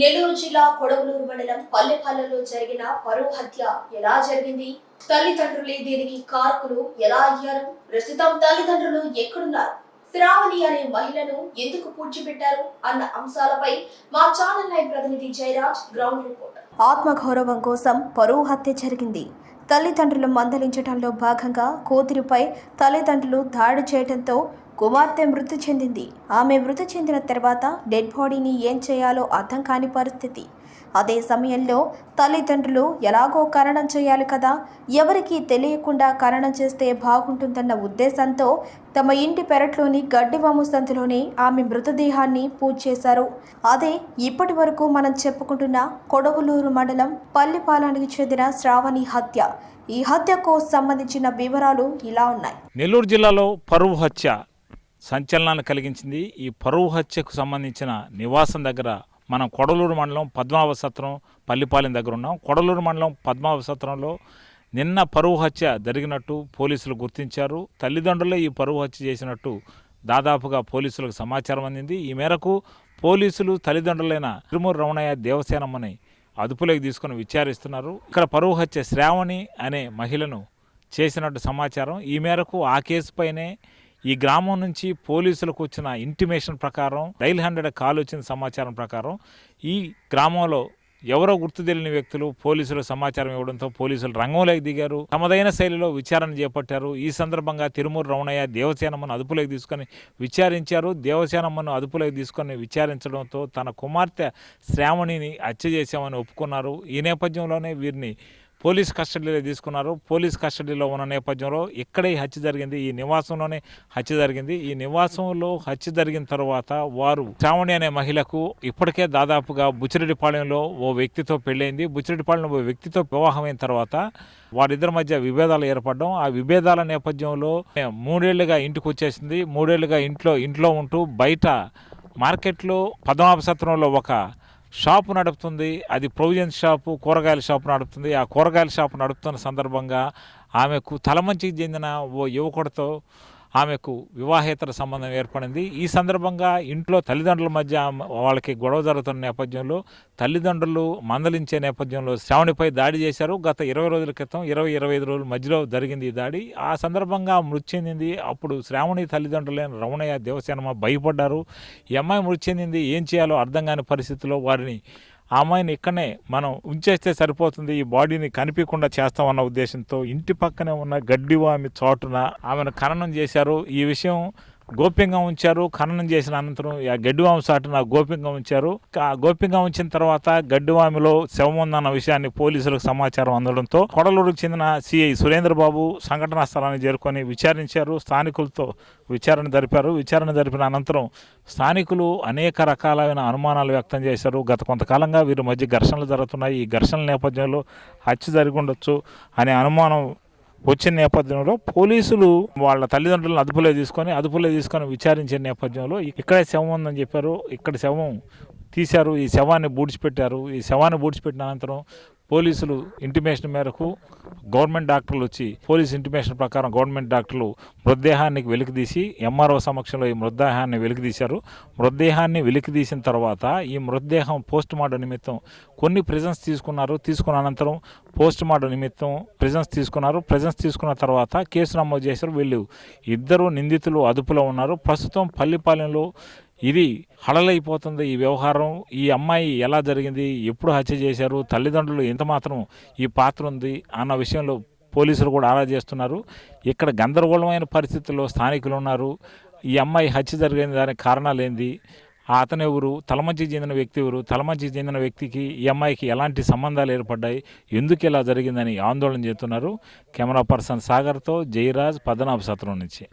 నెల్లూరు జిల్లా కొడవలూరు మండలం పల్లెపాలెంలో జరిగిన పరువు హత్య ఎలా జరిగింది? తల్లిదండ్రులే దీనికి కారకులు ఎలా అయ్యారు? ప్రస్తుతం తల్లిదండ్రులు ఎక్కడున్నారు? శ్రావణి అనే మహిళను ఎందుకు పూడ్చిపెట్టారు? అన్న అంశాలపై మా ఛానల్ లైవ్ ప్రతినిధి జయరాజ్ గ్రౌండ్ రిపోర్ట్. ఆత్మగౌరవం కోసం పరువు హత్య జరిగింది. తల్లిదండ్రులు మందలించడంలో భాగంగా కూతురిపై తల్లిదండ్రులు దాడి చేయడంతో కుమార్తె మృతి చెందింది. ఆమె మృతి చెందిన తర్వాత డెడ్ బాడీని ఏం చేయాలో అర్థం కాని పరిస్థితి. అదే సమయంలో తల్లిదండ్రులు ఎలాగో ఖననం చేయాలి కదా? ఎవరికీ తెలియకుండా ఖననం చేస్తే బాగుంటుందన్న ఉద్దేశంతో తమ ఇంటి పెరట్లోని గడ్డివాము సంతిలోనే ఆమె మృతదేహాన్ని పూజ చేశారు. అదే ఇప్పటి వరకు మనం చెప్పుకుంటున్న కొడవలూరు మండలం పల్లిపాలానికి చెందిన శ్రావణి హత్య. ఈ హత్యకు సంబంధించిన వివరాలు ఇలా ఉన్నాయి. నెల్లూరు జిల్లాలో పరువు హత్య. సంచలనాన్ని కలిగించింది. ఈ పరువు హత్యకు సంబంధించిన నివాసం దగ్గర మనం కొడలూరు మండలం పద్మావ సత్రం పల్లిపాలెం దగ్గర ఉన్నాం. కొడలూరు మండలం పద్మావ సత్రంలో నిన్న పరువు హత్య జరిగినట్టు పోలీసులు గుర్తించారు. తల్లిదండ్రులే ఈ పరువు హత్య చేసినట్టు దాదాపుగా పోలీసులకు సమాచారం అందింది. ఈ మేరకు పోలీసులు తల్లిదండ్రులైన తిరుమూరు రమణయ్య దేవసేనమ్మని అదుపులోకి తీసుకొని విచారిస్తున్నారు. ఇక్కడ పరువు హత్య శ్రావణి అనే మహిళను చేసినట్టు సమాచారం. ఈ మేరకు ఆ కేసుపైనే ఈ గ్రామం నుంచి పోలీసులకు వచ్చిన ఇంటిమేషన్ ప్రకారం డైల్ హండ్రెడ్ కాల్ వచ్చిన సమాచారం ప్రకారం ఈ గ్రామంలో ఎవరో గుర్తు తెలియని వ్యక్తులు పోలీసులు సమాచారం ఇవ్వడంతో పోలీసులు రంగంలోకి దిగారు. తమదైన శైలిలో విచారణ చేపట్టారు. ఈ సందర్భంగా తిరుమూరు రమణయ్య దేవసేనమ్మను అదుపులోకి తీసుకొని విచారించారు. దేవసేనమ్మను అదుపులోకి తీసుకొని విచారించడంతో తన కుమార్తె శ్రావణిని హత్య చేశామని ఒప్పుకున్నారు. ఈ నేపథ్యంలోనే వీరిని పోలీస్ కస్టడీలో తీసుకున్నారు. పోలీస్ కస్టడీలో ఉన్న నేపథ్యంలో ఇక్కడే ఈ హత్య జరిగింది. ఈ నివాసంలోనే హత్య జరిగింది. ఈ నివాసంలో హత్య జరిగిన తర్వాత వారు శ్రావణి అనే మహిళకు ఇప్పటికే దాదాపుగా బుచ్చిరెడ్డిపాళెంలో ఓ వ్యక్తితో పెళ్ళైంది. బుచ్చిరెడ్డిపాళెంలో ఓ వ్యక్తితో వివాహమైన తర్వాత వారిద్దరి మధ్య విభేదాలు ఏర్పడడం. ఆ విభేదాల నేపథ్యంలో మూడేళ్ళుగా ఇంటికి వచ్చేసింది. మూడేళ్ళుగా ఇంట్లో ఇంట్లో ఉంటూ బయట మార్కెట్లో పద్మాభ సత్రంలో ఒక షాపు నడుపుతుంది అది ప్రొవిజన్ షాపు కూరగాయల షాపు నడుపుతుంది. ఆ కూరగాయల షాపు నడుపుతున్న సందర్భంగా ఆమెకు తలమంచికి చెందిన ఓ యువకుడితో ఆమెకు వివాహేతర సంబంధం ఏర్పడింది. ఈ సందర్భంగా ఇంట్లో తల్లిదండ్రుల మధ్య ఆమె- వాళ్ళకి గొడవ జరుగుతున్న నేపథ్యంలో తల్లిదండ్రులు మందలించే నేపథ్యంలో శ్రావణిపై దాడి చేశారు. గత ఇరవై రోజుల క్రితం ఇరవై ఇరవై ఐదు రోజుల మధ్యలో జరిగింది ఈ దాడి. ఆ సందర్భంగా మృతి చెందింది. అప్పుడు శ్రావణి తల్లిదండ్రులైన రమణయ్య దేవసేనమ్మ భయపడ్డారు. ఈ అమ్మాయి మృతి చెందింది. ఏం చేయాలో అర్థం కాని పరిస్థితిలో వారిని అమ్మాయిని ఇక్కడనే మనం ఉంచేస్తే సరిపోతుంది ఈ బాడీని కనిపించకుండా చేస్తామన్న ఉద్దేశంతో ఇంటి పక్కనే ఉన్న గడ్డివామి చోటున ఆమెను ఖననం చేశారు. ఈ విషయం గోప్యంగా ఉంచారు. ఖననం చేసిన అనంతరం ఆ గడ్డివామి చాటున గోప్యంగా ఉంచారు. ఆ గోప్యంగా ఉంచిన తర్వాత గడ్డివామిలో శవం ఉందన్న విషయాన్ని పోలీసులకు సమాచారం అందడంతో కొడలూరుకు చెందిన సిఐ సురేంద్రబాబు సంఘటనా స్థలాన్ని చేరుకొని విచారించారు. స్థానికులతో విచారణ జరిపారు. విచారణ జరిపిన అనంతరం స్థానికులు అనేక రకాలైన అనుమానాలు వ్యక్తం చేశారు. గత కొంతకాలంగా వీరి మధ్య ఘర్షణలు జరుగుతున్నాయి. ఈ ఘర్షణల నేపథ్యంలో హత్య జరిగి ఉండొచ్చు అనే అనుమానం వచ్చిన నేపథ్యంలో పోలీసులు వాళ్ళ తల్లిదండ్రులను అదుపులో తీసుకొని అదుపులో తీసుకొని విచారించిన నేపథ్యంలో ఇక్కడే శవం ఉందని చెప్పారు. ఇక్కడ శవం తీశారు. ఈ శవాన్ని బూడ్చిపెట్టారు. ఈ శవాన్ని బూడ్చిపెట్టిన అనంతరం పోలీసులు ఇంటిమేషన్ మేరకు గవర్నమెంట్ డాక్టర్లు వచ్చి పోలీస్ ఇంటిమేషన్ ప్రకారం గవర్నమెంట్ డాక్టర్లు మృతదేహాన్ని వెలికితీసి ఎంఆర్ఓ సమక్షంలో ఈ మృతదేహాన్ని వెలికితీశారు. మృతదేహాన్ని వెలికితీసిన తర్వాత ఈ మృతదేహం పోస్ట్ మార్టం నిమిత్తం కొన్ని ప్రెజెన్స్ తీసుకున్నారు. తీసుకున్న అనంతరం పోస్ట్ మార్టం నిమిత్తం ప్రెజెన్స్ తీసుకున్నారు. ప్రెజెన్స్ తీసుకున్న తర్వాత కేసు నమోదు చేశారు. వీళ్ళు ఇద్దరు నిందితులు అదుపులో ఉన్నారు. ప్రస్తుతం పల్లిపాలెంలో ఇది హడలైపోతుంది ఈ వ్యవహారం. ఈ అమ్మాయి ఎలా జరిగింది? ఎప్పుడు హత్య చేశారు? తల్లిదండ్రులు ఎంత మాత్రం ఈ పాత్ర ఉంది అన్న విషయంలో పోలీసులు కూడా ఆరా చేస్తున్నారు. ఇక్కడ గందరగోళమైన పరిస్థితుల్లో స్థానికులు ఉన్నారు. ఈ అమ్మాయి హత్య జరిగిన దానికి కారణాలు ఏంది? ఆ అతను ఎవరు? తలమంచి చెందిన వ్యక్తి ఎవరు? తలమంచి చెందిన వ్యక్తికి ఈ అమ్మాయికి ఎలాంటి సంబంధాలు ఏర్పడ్డాయి? ఎందుకు ఇలా జరిగిందని ఆందోళన చేస్తున్నారు? కెమెరా పర్సన్ సాగర్తో జయరాజ్ పద్మనాభ సత్రం నుంచి.